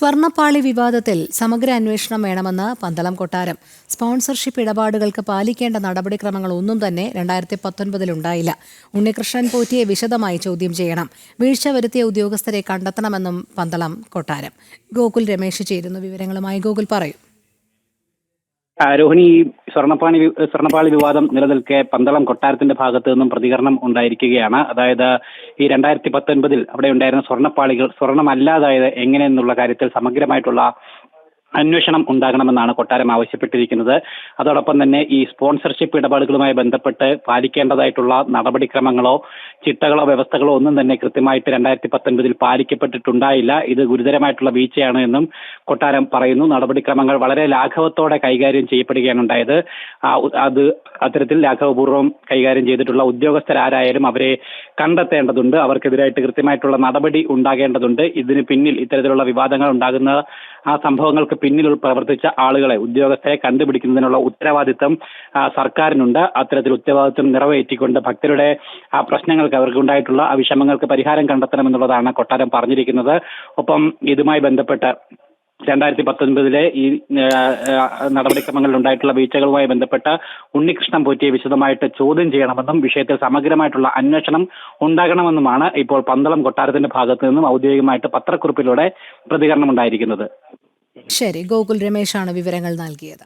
സ്വർണപ്പാളി വിവാദത്തിൽ സമഗ്ര അന്വേഷണം വേണമെന്ന് പന്തളം കൊട്ടാരം. സ്പോൺസർഷിപ്പ് ഇടപാടുകൾക്ക് പാലിക്കേണ്ട നടപടിക്രമങ്ങൾ ഒന്നും തന്നെ രണ്ടായിരത്തി പത്തൊൻപതിലുണ്ടായില്ല ഉണ്ണികൃഷ്ണൻ പോറ്റിയെ വിശദമായി ചോദ്യം ചെയ്യണം. വീഴ്ച വരുത്തിയ ഉദ്യോഗസ്ഥരെ കണ്ടെത്തണമെന്നും പന്തളം കൊട്ടാരം. ഗോകുൽ രമേശ് ചേരുന്നു വിവരങ്ങളുമായി. ഗോകുൽ പറയൂ. രോഹിണി ഈ സ്വർണപ്പാണി സ്വർണപ്പാളി വിവാദം നിലനിൽക്കെ പന്തളം കൊട്ടാരത്തിന്റെ ഭാഗത്ത് നിന്നും പ്രതികരണം ഉണ്ടായിരിക്കുകയാണ്. അതായത് ഈ രണ്ടായിരത്തി പത്തൊൻപതിൽ അവിടെ ഉണ്ടായിരുന്ന സ്വർണപ്പാളികൾ സ്വർണമല്ലാതായത് എങ്ങനെയെന്നുള്ള കാര്യത്തിൽ സമഗ്രമായിട്ടുള്ള അന്വേഷണം ഉണ്ടാകണമെന്നാണ് കൊട്ടാരം ആവശ്യപ്പെട്ടിരിക്കുന്നത്. അതോടൊപ്പം തന്നെ ഈ സ്പോൺസർഷിപ്പ് ഇടപാടുകളുമായി ബന്ധപ്പെട്ട് പാലിക്കേണ്ടതായിട്ടുള്ള നടപടിക്രമങ്ങളോ ചിട്ടകളോ വ്യവസ്ഥകളോ ഒന്നും തന്നെ കൃത്യമായിട്ട് രണ്ടായിരത്തി പത്തൊൻപതിൽ പാലിക്കപ്പെട്ടിട്ടുണ്ടായില്ല. ഇത് ഗുരുതരമായിട്ടുള്ള വീഴ്ചയാണ് എന്നും കൊട്ടാരം പറയുന്നു. നടപടിക്രമങ്ങൾ വളരെ ലാഘവത്തോടെ കൈകാര്യം ചെയ്യപ്പെടുകയാണ് ഉണ്ടായത്. അത് അത്തരത്തിൽ ലാഘവപൂർവം കൈകാര്യം ചെയ്തിട്ടുള്ള ഉദ്യോഗസ്ഥരാരായാലും അവരെ കണ്ടെത്തേണ്ടതുണ്ട്. അവർക്കെതിരായിട്ട് കൃത്യമായിട്ടുള്ള നടപടി ഉണ്ടാകേണ്ടതുണ്ട്. ഇതിന് പിന്നിൽ ഇത്തരത്തിലുള്ള വിവാദങ്ങൾ ഉണ്ടാകുന്ന ആ സംഭവങ്ങൾക്ക് പിന്നിൽ പ്രവർത്തിച്ച ആളുകളെ ഉദ്യോഗസ്ഥരെ കണ്ടുപിടിക്കുന്നതിനുള്ള ഉത്തരവാദിത്തം സർക്കാരിനുണ്ട്. അത്തരത്തിൽ ഉത്തരവാദിത്തം നിറവേറ്റിക്കൊണ്ട് ഭക്തരുടെ ആ പ്രശ്നങ്ങൾക്ക് അവർക്കുണ്ടായിട്ടുള്ള ആ വിഷമങ്ങൾക്ക് പരിഹാരം കണ്ടെത്തണമെന്നുള്ളതാണ് കൊട്ടാരം പറഞ്ഞിരിക്കുന്നത്. ഒപ്പം ഇതുമായി ബന്ധപ്പെട്ട് രണ്ടായിരത്തി പത്തൊൻപതിലെ ഈ നടപടിക്രമങ്ങളിൽ ഉണ്ടായിട്ടുള്ള വീഴ്ചകളുമായി ബന്ധപ്പെട്ട് ഉണ്ണികൃഷ്ണൻ പോറ്റിയെ വിശദമായിട്ട് ചോദ്യം ചെയ്യണമെന്നും വിഷയത്തിൽ സമഗ്രമായിട്ടുള്ള അന്വേഷണം ഉണ്ടാകണമെന്നുമാണ് ഇപ്പോൾ പന്തളം കൊട്ടാരത്തിന്റെ ഭാഗത്തു നിന്നും ഔദ്യോഗികമായിട്ട് പത്രക്കുറിപ്പിലൂടെ പ്രതികരണം ഉണ്ടായിരിക്കുന്നത് ശരി ഗോകുൽ രമേശാണ് വിവരങ്ങൾ നൽകിയത്.